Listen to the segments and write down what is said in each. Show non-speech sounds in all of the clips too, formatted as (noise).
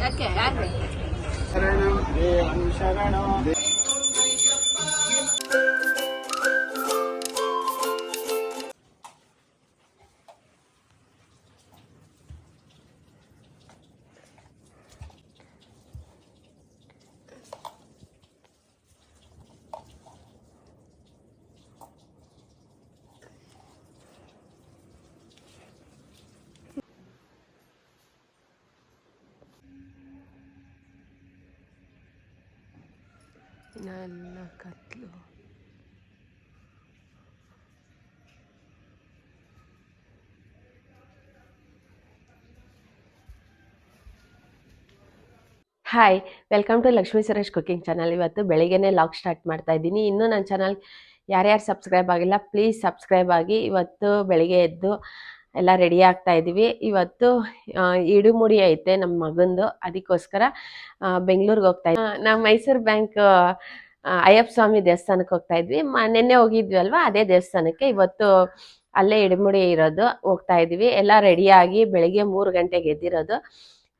Okay சரணம் தேவம் சரணம் hi welcome to Lakshmi Suresh cooking channel ಇವತ್ತು ಬೆಳಿಗ್ಗೆನೇ ಲಾಗ್ ಸ್ಟಾರ್ಟ್ ಮಾಡ್ತಾ ಇದ್ದೀನಿ. ಇನ್ನೂ ನನ್ನ ಚಾನಲ್ ಯಾರ್ಯಾರು ಸಬ್ಸ್ಕ್ರೈಬ್ ಆಗಿಲ್ಲ ಪ್ಲೀಸ್ ಸಬ್ಸ್ಕ್ರೈಬ್ ಆಗಿ. ಇವತ್ತು ಬೆಳಿಗ್ಗೆ ಎದ್ದು ಎಲ್ಲ ರೆಡಿ ಆಗ್ತಾ ಇದ್ದೀವಿ. ಇವತ್ತು ಇಡುಮುಡಿ ಐತೆ ನಮ್ಮ ಮಗಂದು. ಅದಕ್ಕೋಸ್ಕರ ಬೆಂಗಳೂರಿಗೆ ಹೋಗ್ತಾ ಇದ್ವಿ. ನಾವು ಮೈಸೂರು ಬ್ಯಾಂಕ್ ಅಯ್ಯಪ್ಪ ಸ್ವಾಮಿ ದೇವಸ್ಥಾನಕ್ಕೆ ಹೋಗ್ತಾ ಇದ್ವಿ. ನಿನ್ನೆ ಹೋಗಿದ್ವಿ ಅಲ್ವಾ? ಅದೇ ದೇವಸ್ಥಾನಕ್ಕೆ. ಇವತ್ತು ಅಲ್ಲೇ ಇಡುಮುಡಿ ಇರೋದು. ಹೋಗ್ತಾ ಇದ್ದೀವಿ. ಎಲ್ಲ ರೆಡಿಯಾಗಿ ಬೆಳಿಗ್ಗೆ ಮೂರು ಗಂಟೆಗೆ ಎದ್ದಿರೋದು.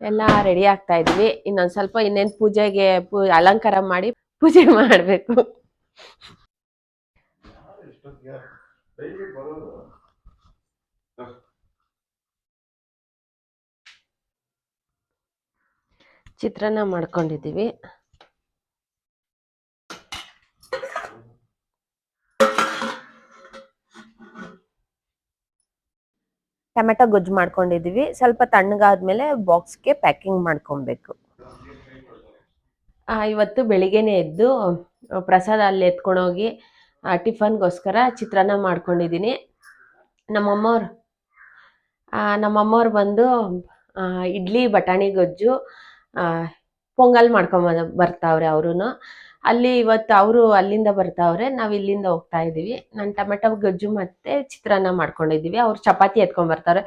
ಎಲ್ಲ ರೆಡಿ ಆಗ್ತಾ ಇದ್ವಿ. ಇನ್ನೊಂದು ಸ್ವಲ್ಪ ಇನ್ನೇನು ಪೂಜೆಗೆ ಅಲಂಕಾರ ಮಾಡಿ ಪೂಜೆ (laughs) ಮಾಡಬೇಕು. ಚಿತ್ರಾನ್ನ ಮಾಡ್ಕೊಂಡಿದ್ದೀವಿ. ಟೊಮೆಟೊ ಗೊಜ್ಜು ಮಾಡ್ಕೊಂಡಿದ್ದೀವಿ ಸ್ವಲ್ಪ ತಣ್ಣಗಾದ್ಮೇಲೆ ಬಾಕ್ಸ್ಗೆ ಪ್ಯಾಕಿಂಗ್ ಮಾಡ್ಕೊಬೇಕು. ಇವತ್ತು ಬೆಳಿಗ್ಗೆನೆ ಎದ್ದು ಪ್ರಸಾದ ಅಲ್ಲಿ ಎತ್ಕೊಂಡೋಗಿ ಟಿಫನ್ಗೋಸ್ಕರ ಚಿತ್ರಾನ್ನ ಮಾಡ್ಕೊಂಡಿದ್ದೀನಿ. ನಮ್ಮಮ್ಮವ್ರು ನಮ್ಮಮ್ಮವ್ರು ಬಂದು ಇಡ್ಲಿ, ಬಟಾಣಿ ಗೊಜ್ಜು ಪೊಂಗಲ್ ಮಾಡ್ಕೊಂಬ, ಬರ್ತಾವ್ರೆ ಅವರು ಅಲ್ಲಿ ಇವತ್ತು ಅವರು ಅಲ್ಲಿಂದ ಬರ್ತಾವ್ರೆ, ನಾವು ಇಲ್ಲಿಂದ ಹೋಗ್ತಾ ಇದೀವಿ. ನಾನು ಟೊಮೆಟೊ, ಗೊಜ್ಜು ಮತ್ತೆ ಚಿತ್ರಾನ್ನ ಮಾಡ್ಕೊಂಡಿದ್ದೀವಿ ಅವ್ರು ಚಪಾತಿ ಎತ್ಕೊಂಡ್ ಬರ್ತಾರೆ.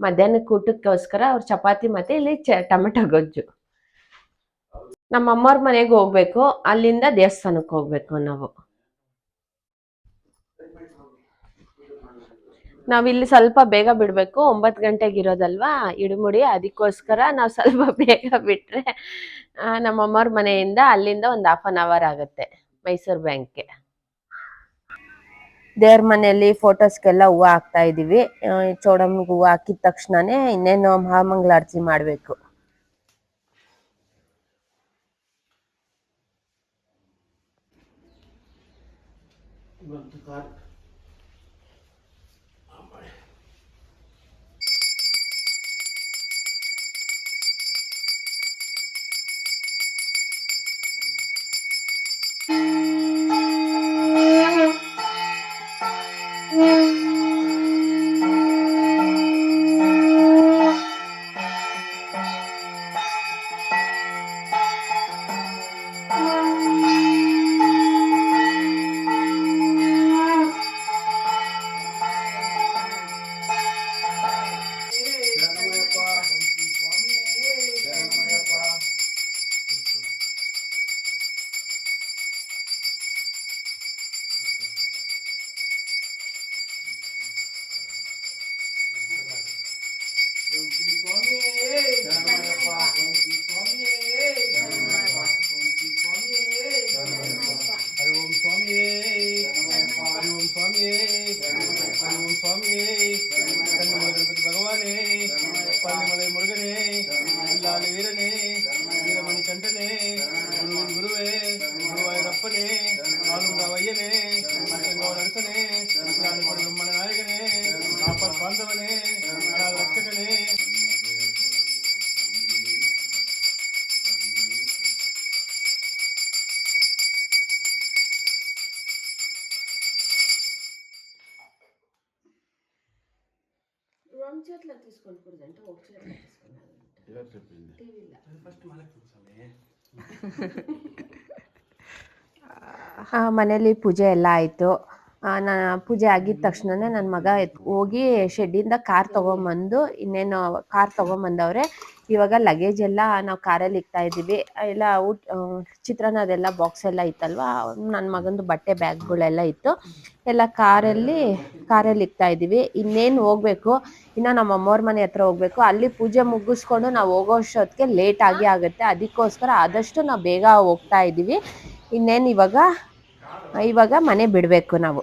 ಮಧ್ಯಾಹ್ನಕ್ಕೆ ಊಟಕ್ಕೋಸ್ಕರ ಅವ್ರು ಚಪಾತಿ ಮತ್ತೆ ಇಲ್ಲಿ ಚ, ಟೊಮೆಟೊ, ಗೊಜ್ಜು. ನಮ್ಮ ಅಮ್ಮವ್ರ ಮನೆಗೆ ಹೋಗ್ಬೇಕು. ಅಲ್ಲಿಂದ ದೇವಸ್ಥಾನಕ್ಕೆ ಹೋಗ್ಬೇಕು ನಾವು. ನಾವಿಲ್ಲಿ ಸ್ವಲ್ಪ ಬೇಗ ಬಿಡಬೇಕು. ಒಂಬತ್ತು ಗಂಟೆಗೆ ಇರೋದಲ್ವಾ? ಇಡುಮುಡಿ. ಅದಕ್ಕೋಸ್ಕರ ನಾವು ಸ್ವಲ್ಪ (laughs) ಬೇಗ ಬಿಟ್ರೆ ಆ, ನಮ್ಮ ಅಮ್ಮವ್ರ ಮನೆಯಿಂದ ಅಲ್ಲಿಂದ ಒಂದು ಹಾಫ್ ಅನ್ ಅವರ್ ಆಗುತ್ತೆ ಮೈಸೂರು ಬ್ಯಾಂಕ್ಗೆ. ದೇವ್ರ ಮನೆಯಲ್ಲಿ ಫೋಟೋಸ್ಗೆಲ್ಲ ಹೂವು ಹಾಕ್ತಾ ಇದ್ದೀವಿ ಚೋಡಮ್ ಹೂವು ಹಾಕಿದ ತಕ್ಷಣನೇ ಇನ್ನೇನು ಮಹಾಮಂಗಳಾರತಿ ಮಾಡಬೇಕು. ಇವತ್ತು (laughs) ಮನೇಲಿ ಪೂಜೆ ಎಲ್ಲ ಆಯಿತು. ನಾ ಪೂಜೆ ಆಗಿದ ತಕ್ಷಣನೇ ನನ್ನ ಮಗ ಹೋಗಿ ಶೆಡ್ಡಿಂದ ಕಾರ್ ತೊಗೊಂಬಂದು, ಇನ್ನೇನು ಕಾರ್ ತೊಗೊಂಬಂದವ್ರೆ, ಇವಾಗ ಲಗೇಜ್ ಎಲ್ಲ ನಾವು ಕಾರಲ್ಲಿ ಇಕ್ತಾ ಇದ್ದೀವಿ. ಎಲ್ಲ ಊಟ ಚಿತ್ರಾನ್ನದೆಲ್ಲ ಬಾಕ್ಸ್ ಎಲ್ಲ ಇತ್ತಲ್ವಾ ನನ್ನ ಮಗಂದು ಬಟ್ಟೆ ಬ್ಯಾಗ್ಗಳೆಲ್ಲ ಇತ್ತು. ಎಲ್ಲ ಕಾರಲ್ಲಿ ಕಾರಲ್ಲಿ ಇಕ್ತಾ ಇದ್ದೀವಿ. ಇನ್ನೇನು ಹೋಗ್ಬೇಕು, ಇನ್ನು ನಮ್ಮ ಅಮ್ಮವ್ರ ಮನೆ ಹತ್ರ ಹೋಗ್ಬೇಕು. ಅಲ್ಲಿ ಪೂಜೆ ಮುಗಿಸ್ಕೊಂಡು ನಾವು ಹೋಗೋ ಅಷ್ಟೊತ್ತಿಗೆ ಆಗಿ ಆಗುತ್ತೆ. ಅದಕ್ಕೋಸ್ಕರ ಆದಷ್ಟು ನಾವು ಬೇಗ ಹೋಗ್ತಾ ಇದ್ದೀವಿ. ಇನ್ನೇನು ಇವಾಗ ಇವಾಗ ಮನೆ ಬಿಡಬೇಕು ನಾವು.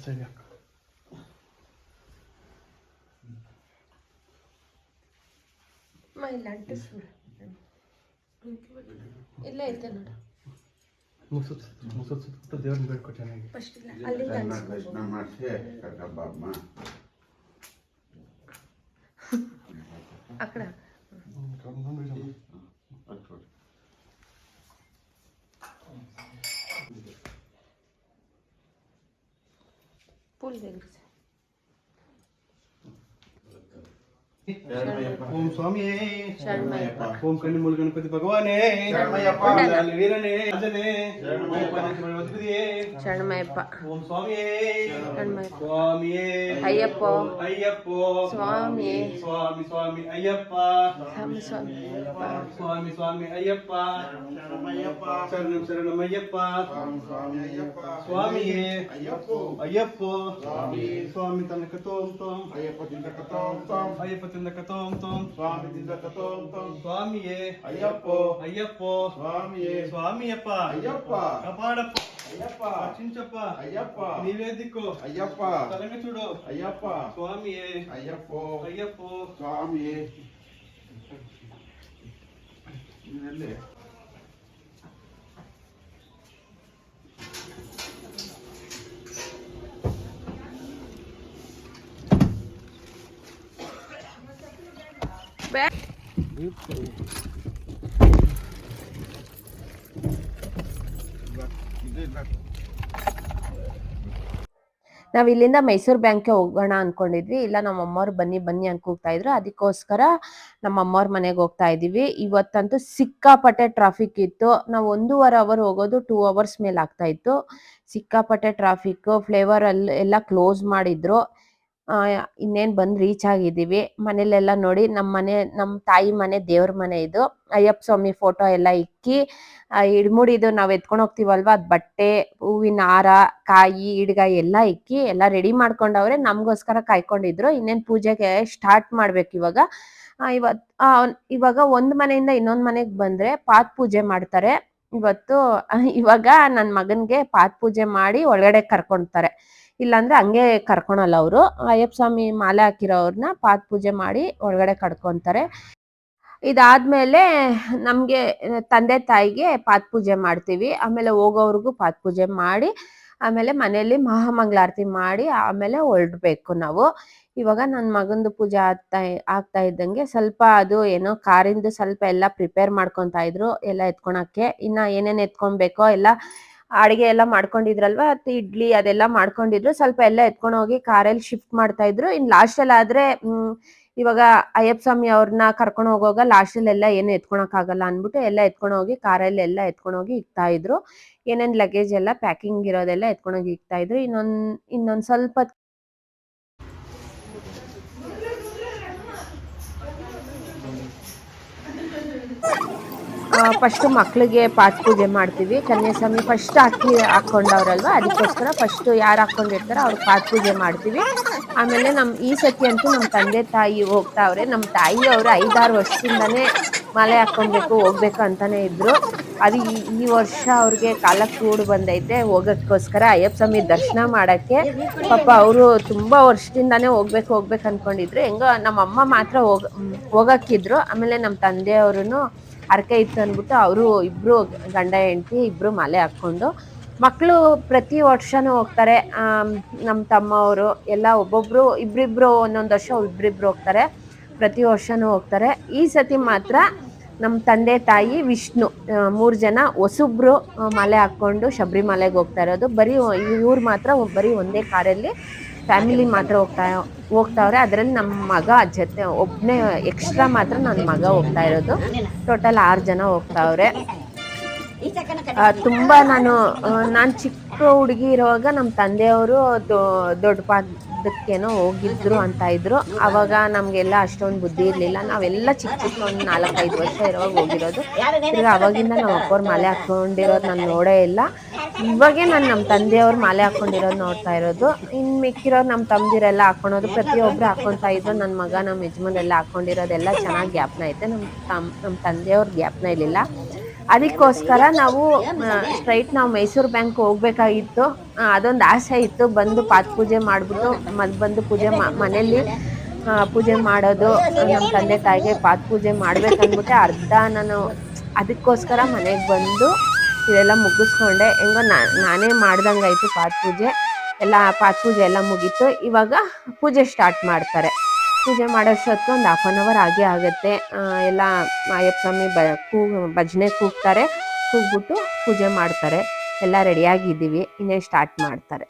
ಸರಿ ಅಕ್ಕ ಇಲ್ಲ ಅಂಟಿಸ್ಬಿಡು ಇಲ್ಲ ಐತೆ ನೋಡು. ಮುಸುತ್ ಮುಸುತ್ ಸುತ್ತ ದೇವ್ರನ್ನ ಬೇಡ್ಕೊ ಚೆನ್ನಾಗಿ ಫಸ್ಟ್ ಇಲ್ಲ ಅಲ್ಲಿಂದ ಚೆನ್ನಾಗಿ ದರ್ಶನ ಮಾಡಿಸಿ ಆ ಕಡೆ 不理解。ओम स्वामी ओम कन्नमूल गणपति भगवान वीरने शरणमयप्पा ओम स्वामी स्वामी अय्यप्पो अय्यप्पो स्वामी स्वामी स्वामी अय्यप्पा स्वामी स्वामी स्वामी अय्यप्पा शरणम शरणम अय्यप्पा स्वामी अय्यप्पो अय्यप्पो स्वामी स्वामी तनकतोम तोम अय्यप्पो तनकतोम तोम अय्यप्पो திண்டக்கத்தோம் தோம் சுவாமி திண்டக்கத்தோம் தோம் சுவாமியே. ஐயப்போ. ஐயப்போ. சுவாமியே. சுவாமியப்பா. ஐயப்பா. கபாடப்பா ஐயப்பா. ரక్షించப்பா ஐயப்பா. నివేదికో ஐயப்பா. తలంగ చూడు ஐயப்பா. స్వామియే ஐயப்போ. ஐயப்போ. స్వామియే ఇదెల్లే (laughs) ನೀನೆಲ್ಲಿ ನಾವ್ ಇಲ್ಲಿಂದ ಮೈಸೂರು ಬ್ಯಾಂಕ್ಗೆ ಹೋಗೋಣ ಅನ್ಕೊಂಡಿದ್ವಿ. ಇಲ್ಲ ನಮ್ಮ ಅಮ್ಮವ್ರು ಬನ್ನಿ ಬನ್ನಿ ಅಂತ ಕೂಗ್ತಾ ಇದ್ರು. ಅದಕ್ಕೋಸ್ಕರ ನಮ್ಮ ಅಮ್ಮವ್ರ ಮನೆಗೆ ಹೋಗ್ತಾ ಇದೀವಿ ಇವತ್ತಂತೂ ಸಿಕ್ಕಾಪಟ್ಟೆ ಟ್ರಾಫಿಕ್ ಇತ್ತು. ನಾವು ಒಂದೂವರೆ ಅವರ್ ಹೋಗೋದು ಟೂ ಅವರ್ಸ್ ಮೇಲೆ ಆಗ್ತಾ ಇತ್ತು. ಸಿಕ್ಕಾಪಟ್ಟೆ ಟ್ರಾಫಿಕ್ ಫ್ಲೇವರ್ ಅಲ್ಲಿ ಎಲ್ಲ ಕ್ಲೋಸ್ ಮಾಡಿದ್ರು. ಇನ್ನೇನ್ ಬಂದು ರೀಚ್ ಆಗಿದ್ದೀವಿ. ಮನೇಲೆಲ್ಲ ನೋಡಿ ನಮ್ಮ ಮನೆ ನಮ್ಮ ತಾಯಿ ಮನೆ ದೇವ್ರ ಮನೆ ಇದು. ಅಯ್ಯಪ್ಪ ಸ್ವಾಮಿ ಫೋಟೋ ಎಲ್ಲ ಇಕ್ಕಿ ಇಡ್ಮುಡಿದು ನಾವು ಎತ್ಕೊಂಡು ಹೋಗ್ತೀವಲ್ವಾ? ಅದು ಬಟ್ಟೆ, ಹೂವಿನ ಹಾರ, ಕಾಯಿ, ಇಡ್ಗಾಯಿ ಎಲ್ಲ ಇಕ್ಕಿ ಎಲ್ಲ ರೆಡಿ ಮಾಡ್ಕೊಂಡವ್ರೆ ನಮಗೋಸ್ಕರ ಕಾಯ್ಕೊಂಡಿದ್ರು. ಇನ್ನೇನು ಪೂಜೆಗೆ ಸ್ಟಾರ್ಟ್ ಮಾಡ್ಬೇಕು ಇವಾಗ. ಇವತ್ ಇವಾಗ ಒಂದು ಮನೆಯಿಂದ ಇನ್ನೊಂದು ಮನೆಗೆ ಬಂದ್ರೆ ಪಾತ್ ಪೂಜೆ ಮಾಡ್ತಾರೆ. ಇವತ್ತು ಇವಾಗ ನನ್ನ ಮಗನಿಗೆ ಪಾತ್ ಪೂಜೆ ಮಾಡಿ ಒಳಗಡೆ ಕರ್ಕೊಂತಾರೆ ಇಲ್ಲಾಂದ್ರೆ ಹಂಗೆ ಕರ್ಕೊಳಲ್ಲ ಅವರು. ಅಯ್ಯಪ್ಪ ಸ್ವಾಮಿ ಮಾಲೆ ಹಾಕಿರೋರ್ನ ಪಾತ್ ಪೂಜೆ ಮಾಡಿ ಒಳಗಡೆ ಕಡ್ಕೊಂತಾರೆ. ಇದಾದ್ಮೇಲೆ ನಮ್ಗೆ ತಂದೆ ತಾಯಿಗೆ ಪಾತ್ ಪೂಜೆ ಮಾಡ್ತೀವಿ. ಆಮೇಲೆ ಹೋಗೋವ್ರಿಗೂ ಪಾತ್ ಪೂಜೆ ಮಾಡಿ, ಆಮೇಲೆ ಮನೆಯಲ್ಲಿ ಮಹಾಮಂಗಳಾರತಿ ಮಾಡಿ, ಆಮೇಲೆ ಹೊರಡ್ಬೇಕು ನಾವು. ಇವಾಗ ನನ್ನ ಮಗಂದು ಪೂಜೆ ಆಗ್ತಾ ಆಗ್ತಾ ಇದ್ದಂಗೆ ಸ್ವಲ್ಪ ಅದು ಏನೋ ಕಾರಿಂದು ಸ್ವಲ್ಪ ಎಲ್ಲ ಪ್ರಿಪೇರ್ ಮಾಡ್ಕೊತಾ ಇದ್ರು. ಎಲ್ಲ ಎತ್ಕೊಳಕ್ಕೆ. ಇನ್ನ ಏನೇನು ಎತ್ಕೊಬೇಕೋ ಎಲ್ಲ ಅಡಿಗೆ ಎಲ್ಲ ಮಾಡ್ಕೊಂಡಿದ್ರಲ್ವಾ? ಅತ್ ಇಡ್ಲಿ ಅದೆಲ್ಲ ಮಾಡ್ಕೊಂಡಿದ್ರು. ಸ್ವಲ್ಪ ಎಲ್ಲ ಎತ್ಕೊಂಡು ಹೋಗಿ ಕಾರಲ್ಲಿ ಶಿಫ್ಟ್ ಮಾಡ್ತಾ ಇದ್ರು. ಇನ್ ಲಾಸ್ಟ್ ಅಲ್ಲಿ ಆದ್ರೆ ಇವಾಗ ಅಯ್ಯಪ್ಪ ಸ್ವಾಮಿ ಅವ್ರನ್ನ ಕರ್ಕೊಂಡು ಹೋಗುವಾಗ ಲಾಸ್ಟ್ ಅಲ್ಲಿ ಎಲ್ಲ ಏನು ಎತ್ಕೊಳಕ್ ಆಗಲ್ಲ ಅನ್ಬಿಟ್ಟು ಎಲ್ಲ ಎತ್ಕೊಂಡು ಹೋಗಿ ಕಾರಲ್ಲಿ ಎಲ್ಲ ಎತ್ಕೊಂಡು ಹೋಗಿ ಇಕ್ತಾ ಇದ್ರು. ಏನೇನ್ ಲಗೇಜ್ ಎಲ್ಲ ಪ್ಯಾಕಿಂಗ್ ಇರೋದೆಲ್ಲ ಎತ್ಕೊಂಡು ಹೋಗಿ ಇಕ್ತಾ ಇದ್ರು. ಇನ್ನೊಂದ್ ಇನ್ನೊಂದ್ ಸ್ವಲ್ಪ ಫಸ್ಟ್ ಮಕ್ಕಳಿಗೆ ಪಾಠ ಪೂಜೆ ಮಾಡ್ತೀವಿ. ಕನ್ಯಾಸ್ವಾಮಿ ಫಸ್ಟ್ ಹಾಕಿ ಹಾಕೊಂಡವ್ರಲ್ವಾ? ಅದಕ್ಕೋಸ್ಕರ ಫಸ್ಟ್ ಯಾರು ಹಾಕೊಂಡಿರ್ತಾರೋ ಅವ್ರು ಪಾಠ ಪೂಜೆ ಮಾಡ್ತೀವಿ. ಆಮೇಲೆ ನಮ್ಮ ಈ ಸತಿ ಅಂತೂ ನಮ್ಮ ತಂದೆ ತಾಯಿ ಹೋಗ್ತಾವ್ರೆ. ನಮ್ಮ ತಾಯಿ ಅವರು ಐದಾರು ವರ್ಷದಿಂದನೇ ಮಾಲೆ ಹಾಕೊಬೇಕು ಹೋಗ್ಬೇಕು ಅಂತಾನೆ ಇದ್ರು. ಅದು ಈ- ವರ್ಷ ಅವ್ರಿಗೆ ಕಾಲ ಕೂಡು ಬಂದೈತೆ. ಹೋಗೋಕ್ಕೋಸ್ಕರ ಅಯ್ಯಪ್ಪ ಸ್ವಾಮಿ ದರ್ಶನ ಮಾಡೋಕ್ಕೆ. ಪಾಪ ಅವರು ತುಂಬ ವರ್ಷದಿಂದನೇ ಹೋಗ್ಬೇಕು ಹೋಗ್ಬೇಕು ಅಂದ್ಕೊಂಡಿದ್ರು ಹೆಂಗೋ ನಮ್ಮ ಅಮ್ಮ ಮಾತ್ರ ಹೋಗ, ಹೋಗಕ್ಕಿದ್ರು. ಆಮೇಲೆ ನಮ್ಮ ತಂದೆಯವ್ರು ಹರಕೆ ಇತ್ತು ಅಂದ್ಬಿಟ್ಟು ಅವರು ಇಬ್ಬರು ಗಂಡ ಹೆಂಡತಿ ಇಬ್ಬರು ಮಾಲೆ ಹಾಕ್ಕೊಂಡು ಮಕ್ಕಳು ಪ್ರತಿ ವರ್ಷನೂ ಹೋಗ್ತಾರೆ. ನಮ್ಮ ತಮ್ಮವರು ಎಲ್ಲ ಒಬ್ಬೊಬ್ಬರು ಇಬ್ಬರಿಬ್ರು ಒಂದೊಂದು ವರ್ಷ ಇಬ್ಬರಿಬ್ರು ಹೋಗ್ತಾರೆ. ಪ್ರತಿ ವರ್ಷನೂ ಹೋಗ್ತಾರೆ. ಈ ಸತಿ ಮಾತ್ರ ನಮ್ಮ ತಂದೆ ತಾಯಿ ವಿಷ್ಣು ಮೂರು ಜನ ಹೊಸಬ್ರು ಮಾಲೆ ಹಾಕ್ಕೊಂಡು ಶಬರಿಮಲೆಗೆ ಹೋಗ್ತಾ ಇರೋದು. ಬರೀ ಇವ್ರು ಮಾತ್ರ ಬರೀ ಒಂದೇ ಕಾರಲ್ಲಿ ಫ್ಯಾಮಿಲಿ ಮಾತ್ರ ಹೋಗ್ತಾ ಹೋಗ್ತಾವ್ರೆ. ಅದರಲ್ಲಿ ನಮ್ಮ ಮಗ ಜೊತೆ ಒಬ್ಬನೇ ಎಕ್ಸ್ಟ್ರಾ ಮಾತ್ರ ನನ್ನ ಮಗ ಹೋಗ್ತಾ ಇರೋದು. ಟೋಟಲ್ ಆರು ಜನ ಹೋಗ್ತಾವ್ರೆ. ತುಂಬ ನಾನು ನಾನು ಚಿಕ್ಕ ಹುಡುಗಿ ಇರುವಾಗ ನಮ್ಮ ತಂದೆಯವರು ದೊಡ್ಡ ಪಾದಕ್ಕೇನೋ ಹೋಗಿದ್ರು ಅಂತ ಇದ್ರು. ಅವಾಗ ನಮಗೆಲ್ಲ ಅಷ್ಟೊಂದು ಬುದ್ಧಿ ಇರಲಿಲ್ಲ. ನಾವೆಲ್ಲ ಚಿಕ್ಕ ಚಿಕ್ಕ ಒಂದು ನಾಲ್ಕೈದು ವರ್ಷ ಇರುವಾಗ ಹೋಗಿರೋದು. ಈಗ ಅವಾಗಿಂದ ನಮ್ಮ ಅಪ್ಪವ್ರ ಮಲೆ ಹಾಕ್ಕೊಂಡಿರೋದು ನಾನು ನೋಡೇ ಇಲ್ಲ. ಇವಾಗೆ ನಾನು ನಮ್ಮ ತಂದೆಯವ್ರ ಮಾಲೆ ಹಾಕೊಂಡಿರೋದು ನೋಡ್ತಾ ಇರೋದು. ಇನ್ನು ಮಿಕ್ಕಿರೋರು ನಮ್ಮ ತಮ್ಮದಿರೆಲ್ಲ ಹಾಕೊಳೋದು, ಪ್ರತಿಯೊಬ್ರು ಹಾಕೊತಾ ಇದ್ರು ನನ್ನ ಮಗ ನಮ್ಮ ಯಜಮಾನೆಲ್ಲ ಹಾಕೊಂಡಿರೋದೆಲ್ಲ ಚೆನ್ನಾಗಿ ಜ್ಞಾಪನ ಐತೆ. ನಮ್ಮ ತಮ್ಮ ನಮ್ಮ ತಂದೆಯವ್ರ ಜ್ಞಾಪನ ಇರಲಿಲ್ಲ ಅದಕ್ಕೋಸ್ಕರ ನಾವು ಸ್ಟ್ರೈಟ್ ನಾವು ಮೈಸೂರು ಬ್ಯಾಂಕ್ ಹೋಗ್ಬೇಕಾಗಿತ್ತು. ಅದೊಂದು ಆಸೆ ಇತ್ತು. ಬಂದು ಪಾತ್ ಪೂಜೆ ಮಾಡಿಬಿಟ್ಟು ಮದ್ ಬಂದು ಪೂಜೆ ಮನೆಯಲ್ಲಿ ಪೂಜೆ ಮಾಡೋದು ನಮ್ಮ ತಂದೆ ತಾಯಿಗೆ ಪಾತ್ ಪೂಜೆ ಮಾಡ್ಬೇಕಂದ್ಬಿಟ್ಟೆ ಅರ್ಧ ನಾನು, ಅದಕ್ಕೋಸ್ಕರ ಮನೆಗೆ ಬಂದು ಇದೆಲ್ಲ ಮುಗಿಸ್ಕೊಂಡೆ. ಹೆಂಗೋ ನಾನೇ ಮಾಡ್ದಂಗಾಯ್ತು ಪಾತ್ ಪೂಜೆ. ಎಲ್ಲ ಪಾತ್ ಪೂಜೆ ಎಲ್ಲ ಮುಗೀತು. ಇವಾಗ ಪೂಜೆ ಸ್ಟಾರ್ಟ್ ಮಾಡ್ತಾರೆ. ಪೂಜೆ ಮಾಡೋಷ್ಟೊತ್ತು ಒಂದು ಹಾಫ್ ಆನ್ ಅವರ್ ಆಗೇ ಆಗುತ್ತೆ. ಎಲ್ಲ ಮಾಯಪ್ಪ ಸ್ವಾಮಿ ಬ, ಕೂ, ಭಜನೆ ಕೂಗ್ತಾರೆ. ಕೂಗ್ಬಿಟ್ಟು ಪೂಜೆ ಮಾಡ್ತಾರೆ. ಎಲ್ಲ ರೆಡಿಯಾಗಿದ್ದೀವಿ ಇನ್ನೇ ಸ್ಟಾರ್ಟ್ ಮಾಡ್ತಾರೆ.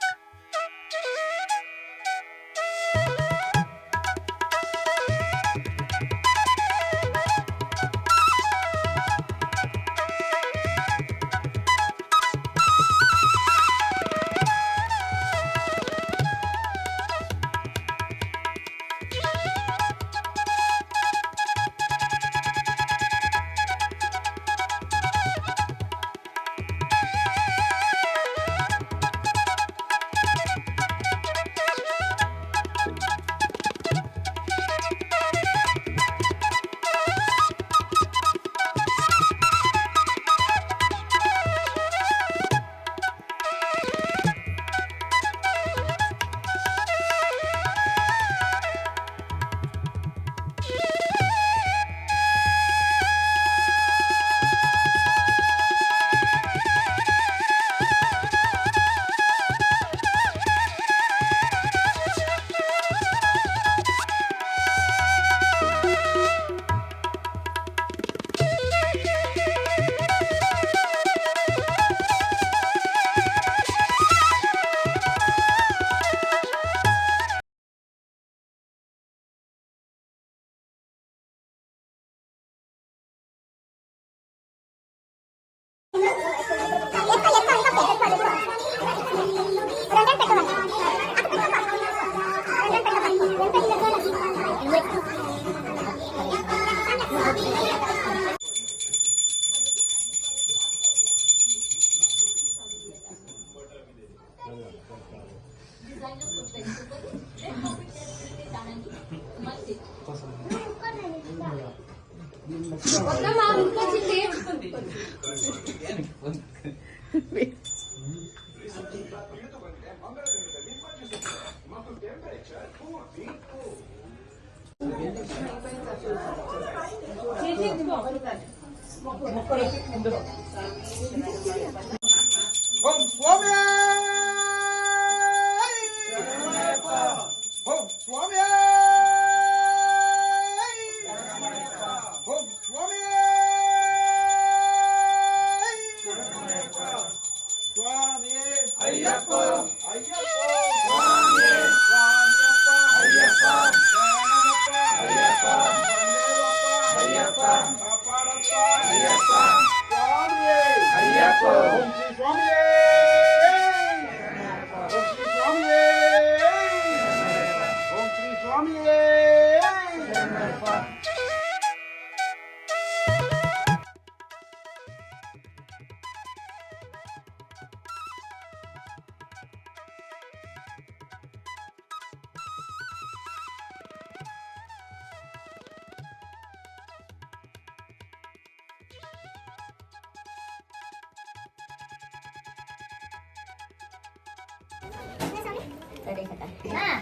કરી શકાય ના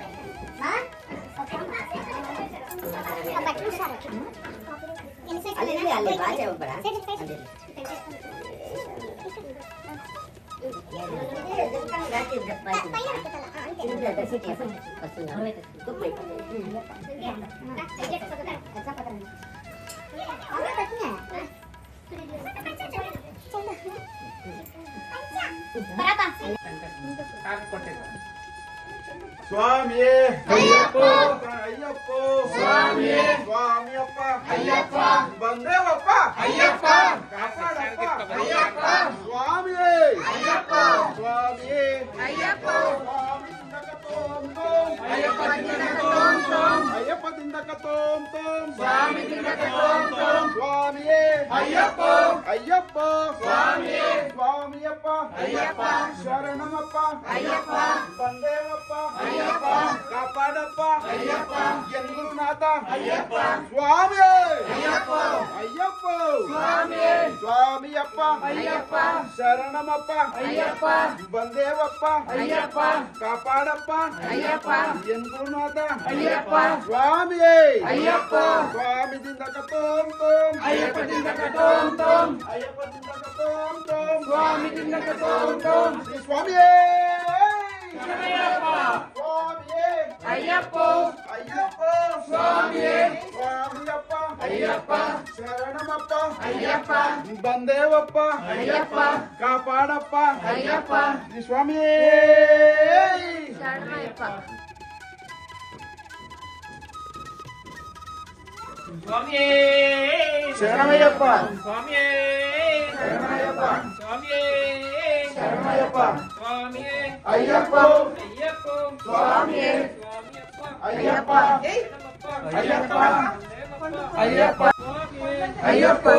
માં આ બટન સારો છે ઇનસાઇડ અલે લે અલે બાજે ઉપર આ बराबर சுவாமியே. ஐயப்போ. ஐயப்போ. சுவாமியே. சுவாமியப்பா. ஐயப்பா. வந்தேவப்பா. ஐயப்பா. காப்பாடப்பா. ஐயப்பா. சுவாமியே. ஐயப்பா. சுவாமியே. ஐயப்போ. ஐயப்ப திண்டக தோம் தோம். சுவாமி திண்டக தோம் தோம். சுவாமியே. ஐயப்போ. ஐயப்போ. ஐயப்பா. சரணம் அப்பா ஐயப்பா. வந்தேவப்பா. ஐயப்பா. காப்பாடப்பா ஐயப்பா. என் குருநாதா. ஐயப்பா. சுவாமி. ஐயப்பா. ஐயப்பா. சுவாமி. சுவாமி அப்பா ஐயப்பா. சரணம் அப்பா ஐயப்பா. வந்தேவப்பா ஐயப்பா. காப்பாடப்பா ஐயப்பா. ஐயப்பா స్వామి స్వామి అయ్యప్ప! అయ్యప్ప! స్వామి స్వామియప్ప! అయ్యప్ప! శరణమప్ప! అయ్యప్ప! బందేవప్ప! అయ్యప్ప! కాపాడప్ప! అయ్యప్ప! స్వామి శరణయ్యప్ప சுவாமியே சரணமையப்பா சுவாமியே சரணமையப்பா சுவாமியே சரணமையப்பா சுவாமியே ஐயப்போ ஐயப்போ சுவாமியே ஐயப்பா ஐயப்பா ஐயப்பா ஐயப்போ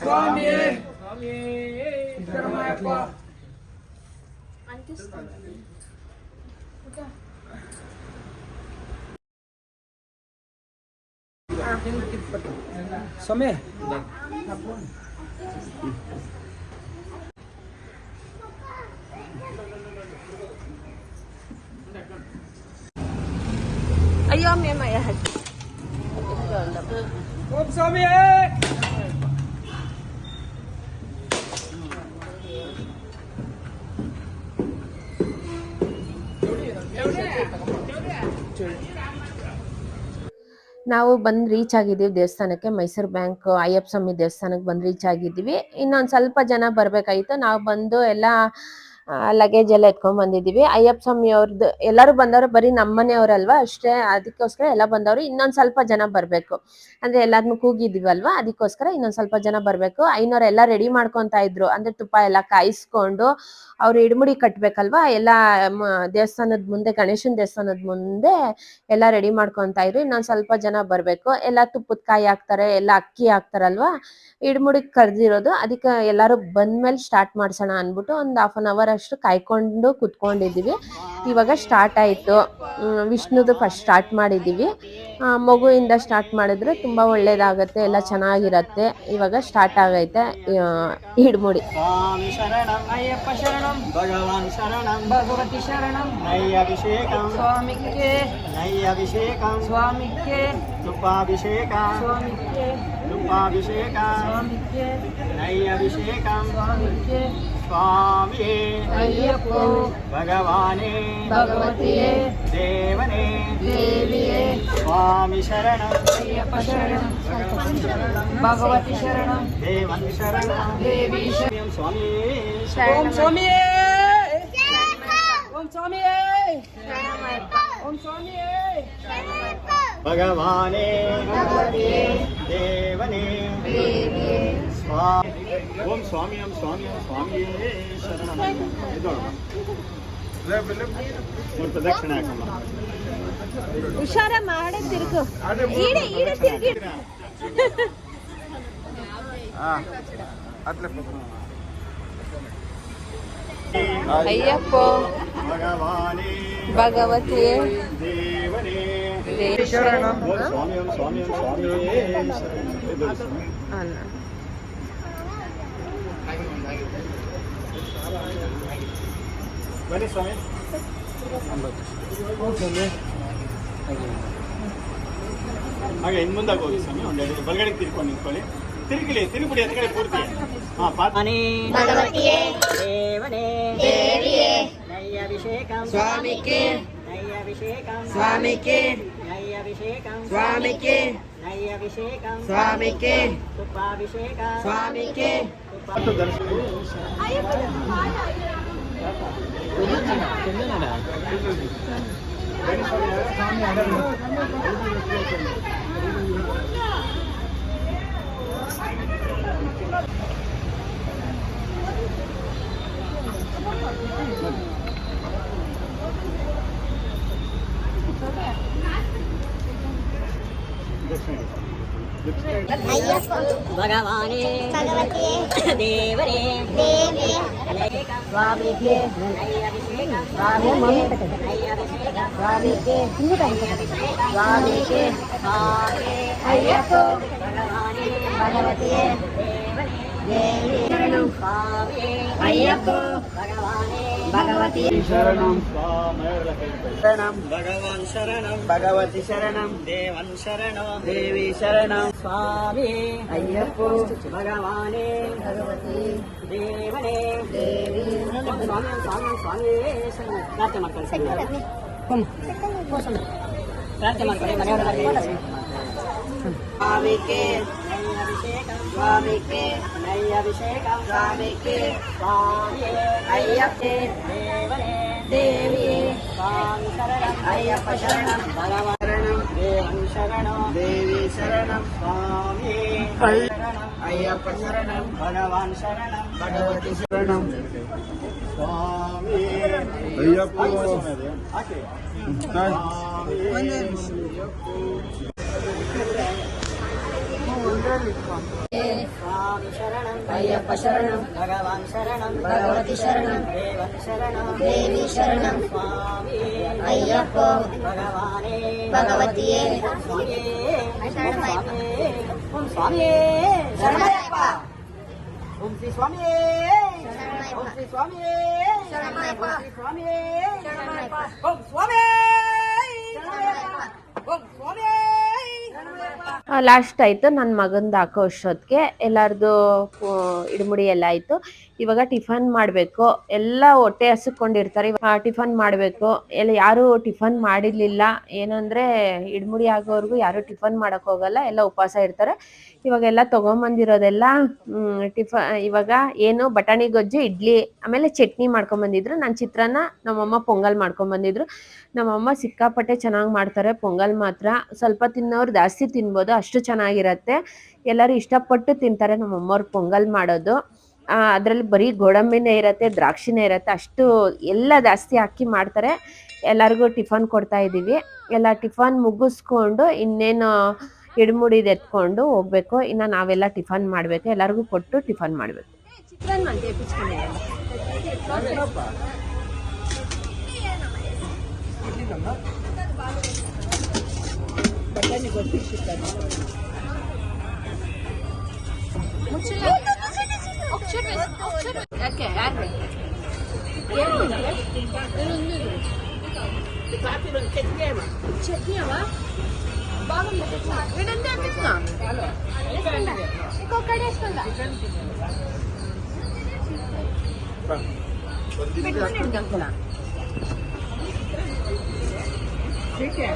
சுவாமியே சுவாமியே சரணமையப்பா அந்தஸ்து समय अयो मैं मैं हट कौन समय है ನಾವು ಬಂದು ರೀಚ್ ಆಗಿದ್ದೀವಿ ದೇವಸ್ಥಾನಕ್ಕೆ, ಮೈಸೂರು ಬ್ಯಾಂಕ್ ಅಯ್ಯಪ್ಪ ಸ್ವಾಮಿ ದೇವಸ್ಥಾನಕ್ಕೆ ಬಂದು ರೀಚ್ ಆಗಿದ್ದೀವಿ. ಇನ್ನೊಂದು ಸ್ವಲ್ಪ ಜನ ಬರಬೇಕಾಗಿತ್ತು. ನಾವು ಬಂದು ಎಲ್ಲ ಲಗೇಜ್ ಎಲ್ಲ ಎತ್ಕೊಂಡ್ ಬಂದಿದೀವಿ ಅಯ್ಯಪ್ಪ ಸ್ವಾಮಿ ಅವ್ರದ್ದು ಎಲ್ಲರೂ ಬಂದವರು ಬರೀ ನಮ್ಮನೆಯವ್ರಲ್ವಾ ಅಷ್ಟೇ ಅದಕ್ಕೋಸ್ಕರ ಎಲ್ಲ ಬಂದವರು. ಇನ್ನೊಂದ್ ಸ್ವಲ್ಪ ಜನ ಬರ್ಬೇಕು. ಅಂದ್ರೆ ಎಲ್ಲಾದ್ನು ಕೂಗಿದಿವಲ್ವಾ ಅದಕ್ಕೋಸ್ಕರ ಇನ್ನೊಂದ್ ಸ್ವಲ್ಪ ಜನ ಬರ್ಬೇಕು. ಐನೋರ್ ಎಲ್ಲ ರೆಡಿ ಮಾಡ್ಕೊಂತ ಇದ್ರು. ಅಂದ್ರೆ ತುಪ್ಪ ಎಲ್ಲ ಕಾಯಿಸ್ಕೊಂಡು ಅವ್ರು ಇಡ್ಮುಡಿ ಕಟ್ಬೇಕಲ್ವಾ? ಎಲ್ಲ ದೇವಸ್ಥಾನದ ಮುಂದೆ, ಗಣೇಶನ ದೇವಸ್ಥಾನದ ಮುಂದೆ ಎಲ್ಲ ರೆಡಿ ಮಾಡ್ಕೊಂತ ಇದ್ರು. ಇನ್ನೊಂದ್ ಸ್ವಲ್ಪ ಜನ ಬರ್ಬೇಕು. ಎಲ್ಲ ತುಪ್ಪದ ಕಾಯಿ ಹಾಕ್ತಾರೆ, ಎಲ್ಲ ಅಕ್ಕಿ ಹಾಕ್ತಾರಲ್ವಾ? ಇಡ್ಮುಡಿ ಕರ್ದಿರೋದು. ಅದಕ್ಕೆ ಎಲ್ಲಾರು ಬಂದ್ಮೇಲೆ ಸ್ಟಾರ್ಟ್ ಮಾಡ್ಸೋಣ ಅನ್ಬಿಟ್ಟು ಒಂದ್ ಹಾಫ್ ಅನ್ ಅವರ್ ಅಷ್ಟು ಕಾಯ್ಕೊಂಡು ಕುತ್ಕೊಂಡಿದ್ದೀವಿ. ಇವಾಗ ಸ್ಟಾರ್ಟ್ ಆಯಿತು. ವಿಷ್ಣುದು ಫಸ್ಟ್ ಸ್ಟಾರ್ಟ್ ಮಾಡಿದ್ದೀವಿ. ಮಗುವಿಂದ ಸ್ಟಾರ್ಟ್ ಮಾಡಿದ್ರೆ ತುಂಬ ಒಳ್ಳೇದಾಗತ್ತೆ ಎಲ್ಲ ಚೆನ್ನಾಗಿರತ್ತೆ. ಇವಾಗ ಸ್ಟಾರ್ಟ್ ಆಗೈತೆ ಹಿಡ್ಮುಡಿ. ಸ್ವಾಮಿ ಸ್ವಾಮಿ अय्यप्पो। भगवाने। भगवतीये। देवने। देवीये। स्वामी शरण। अय्यप्प शरणं। भगवती शरण। देवं शरणं। देवी शरणं स्वामी। ओम स्वामी। ओम स्वामी। ओम स्वामी। ए भगवाने। भगवतीये। देवने। ಓಂ ಸ್ವಾಮಿ ಓಂ ಸ್ವಾಮಿ ಓಂ ಸ್ವಾಮಿಯೇ ಶರಣ ಪ್ರದಕ್ಷಿಣ ಹುಷಾರ ಮಾಡಿ ತಿರುಗು ಈಡೆ ಈಡೆ ತಿರುಗಿ ಅಯ್ಯಪ್ಪ ಭಗವತಿಯೇ ದೇವರೇ ಸ್ವಾಮಿ ಸ್ವಾಮಿ ಸ್ವಾಮಿ ಬನ್ನಿ ಸ್ವಾಮಿ. ಹಾಗೆ ಇನ್ನು ಮುಂದಾಗ ಹೋಗಿ ಸ್ವಾಮಿ ಒಂದೆರಡು ಬಲಗಡೆಗೆ ತಿರ್ಕೊಂಡು ನಿಂತ್ಕೊಳ್ಳಿ. ತಿರುಗಿಲಿ ತಿರುಗಿಬಿಡಿ ಎತ್ಕಡೆ ಪೂರ್ತಿ. ಹಾ ಪಾತ್ಮನಿ ದೇವನೇ. ದೇವಿಯೇ. ನೈಯಭಿಷೇಕಂ. ಸ್ವಾಮಿಕೆ. ನೈಯಭಿಷೇಕಂ. ಸ್ವಾಮಿಕೆ. ನೈಯಭಿಷೇಕಂ. ಸ್ವಾಮಿಕೆ. ನೈಯಭಿಷೇಕಂ. ಸ್ವಾಮಿಕೆ. ತುಪ್ಪಾಭಿಷೇಕ. ಸ್ವಾಮಿಕೆ. என்னடா భగవానే దేవరే స్వామికి స్వామికి స్వామికి అయ్యప్ప భగవానే భగవతే అయ్యప్ప భగవానే భగవతి శరణం స్వామి சரணம். பகவான் சரணம். பகவதி சரணம். தேவன் சரணம். தேவி சரணம். சுவாமி. ஐயப்போ. பகவானே. பகவதி. தேவனே. தேவி. சுவாமி சுவாமி சுவாமி. பிரார்த்தனை மக்கள் சரி. பிரார்த்தனை மக்களே மலையாள சுவாமிக்கு. சுவாமிக்கு. ஐயப்பே. தேவனே. దేవియే అయ్యప్ప శరణం. భగవరణం దేవం శరణం దేవి శరణం స్వామి. శరణం అయ్యప్ప శరణం భగవాన్ శరణం Om Swami. Swami Swami Swami Swami last ಆಯಿತು. ನನ್ನ ಮಗಂದು ಹಾಕೋ ಅಷ್ಟೊತ್ತಿಗೆ ಎಲ್ಲರದು ಇಡಮುಡಿ ಎಲ್ಲ ಆಯಿತು. ಇವಾಗ ಟಿಫನ್ ಮಾಡಬೇಕು. ಎಲ್ಲ ಹೊಟ್ಟೆ ಹಸಿಕೊಂಡಿರ್ತಾರೆ. ಇವಾಗ ಟಿಫನ್ ಮಾಡಬೇಕು. ಎಲ್ಲ ಯಾರು ಟಿಫನ್ ಮಾಡಿರ್ಲಿಲ್ಲ. ಏನಂದರೆ ಇಡ್ಮುಡಿ ಆಗೋವರೆಗೂ ಯಾರು ಟಿಫನ್ ಮಾಡಕ್ ಹೋಗಲ್ಲ. ಎಲ್ಲ ಉಪವಾಸ ಇರ್ತಾರೆ. ಇವಾಗೆಲ್ಲ ತೊಗೊಂಬಂದಿರೋದೆಲ್ಲ ಟಿಫ, ಇವಾಗ ಏನು ಬಟಾಣಿ, ಗೊಜ್ಜು, ಇಡ್ಲಿ, ಆಮೇಲೆ ಚಟ್ನಿ ಮಾಡ್ಕೊಂಬಂದಿದ್ರು ನಾನು ಚಿತ್ರಾನ್ನ ನಮ್ಮಮ್ಮ ಪೊಂಗಲ್ ಮಾಡ್ಕೊಂಬಂದಿದ್ರು ನಮ್ಮಮ್ಮ ಸಿಕ್ಕಾಪಟ್ಟೆ ಚೆನ್ನಾಗಿ ಮಾಡ್ತಾರೆ. ಪೊಂಗಲ್ ಮಾತ್ರ. ಸ್ವಲ್ಪ ತಿನ್ನೋರು ಜಾಸ್ತಿ ತಿನ್ಬೋದು. ಅಷ್ಟು ಚೆನ್ನಾಗಿರತ್ತೆ. ಎಲ್ಲರೂ ಇಷ್ಟಪಟ್ಟು ತಿಂತಾರೆ ನಮ್ಮಮ್ಮವ್ರು ಪೊಂಗಲ್ ಮಾಡೋದು. ಅದರಲ್ಲಿ ಬರೀ ಗೋಡಂಬಿನೇ ಇರತ್ತೆ ದ್ರಾಕ್ಷಿನೇ ಇರತ್ತೆ ಅಷ್ಟು ಎಲ್ಲ ಜಾಸ್ತಿ ಹಾಕಿ ಮಾಡ್ತಾರೆ. ಎಲ್ಲರಿಗೂ ಟಿಫನ್ ಕೊಡ್ತಾ ಇದ್ದೀವಿ. ಎಲ್ಲ ಟಿಫನ್ ಮುಗಿಸ್ಕೊಂಡು ಇನ್ನೇನು ಇಡ್ಮುಡಿದು ಎತ್ಕೊಂಡು ಹೋಗ್ಬೇಕು. ಇನ್ನು ನಾವೆಲ್ಲ ಟಿಫನ್ ಮಾಡಬೇಕು. ಎಲ್ಲರಿಗೂ ಕೊಟ್ಟು ಟಿಫನ್ ಮಾಡಬೇಕು. చట్నీవా బాగుంది వీడంతా అంటుందా ఇంకొకటి వేసుకుందా పెట్టుకున్నాడు అంకులా ठीक है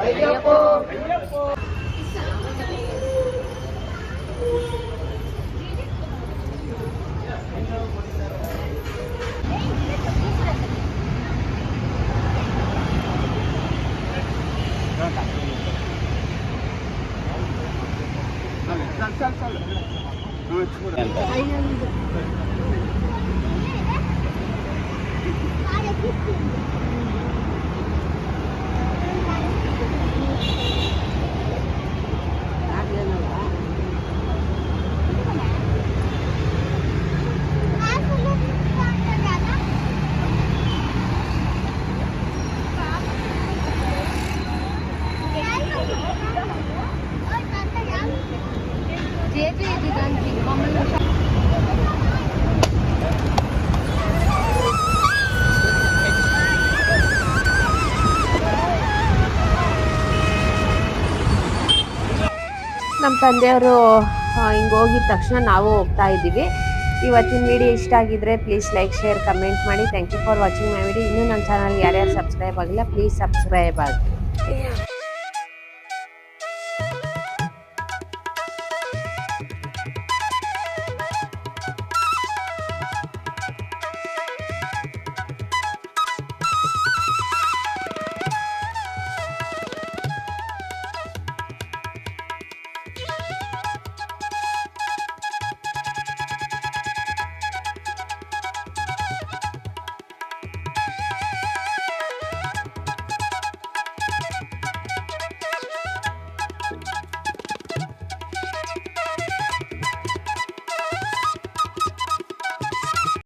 Ayo, Pak! 哎呀，那个。哎呀，那个。哎呀，那个。哎呀，那个。哎呀，那个。哎呀，ತಂದೆಯವರು ಹಿಂಗೆ ಹೋಗಿದ ತಕ್ಷಣ ನಾವು ಹೋಗ್ತಾ ಇದ್ದೀವಿ. ಇವತ್ತಿನ ವಿಡಿಯೋ ಇಷ್ಟ ಆಗಿದ್ರೆ ಪ್ಲೀಸ್ ಲೈಕ್ ಶೇರ್ ಕಮೆಂಟ್ ಮಾಡಿ. Thank you for watching my video ಇನ್ನೂ ನನ್ನ ಚಾನಲ್ ಯಾರ್ಯಾರು ಸಬ್ಸ್ಕ್ರೈಬ್ ಆಗಿಲ್ಲ ಪ್ಲೀಸ್ ಸಬ್ಸ್ಕ್ರೈಬ್ ಆಗಿ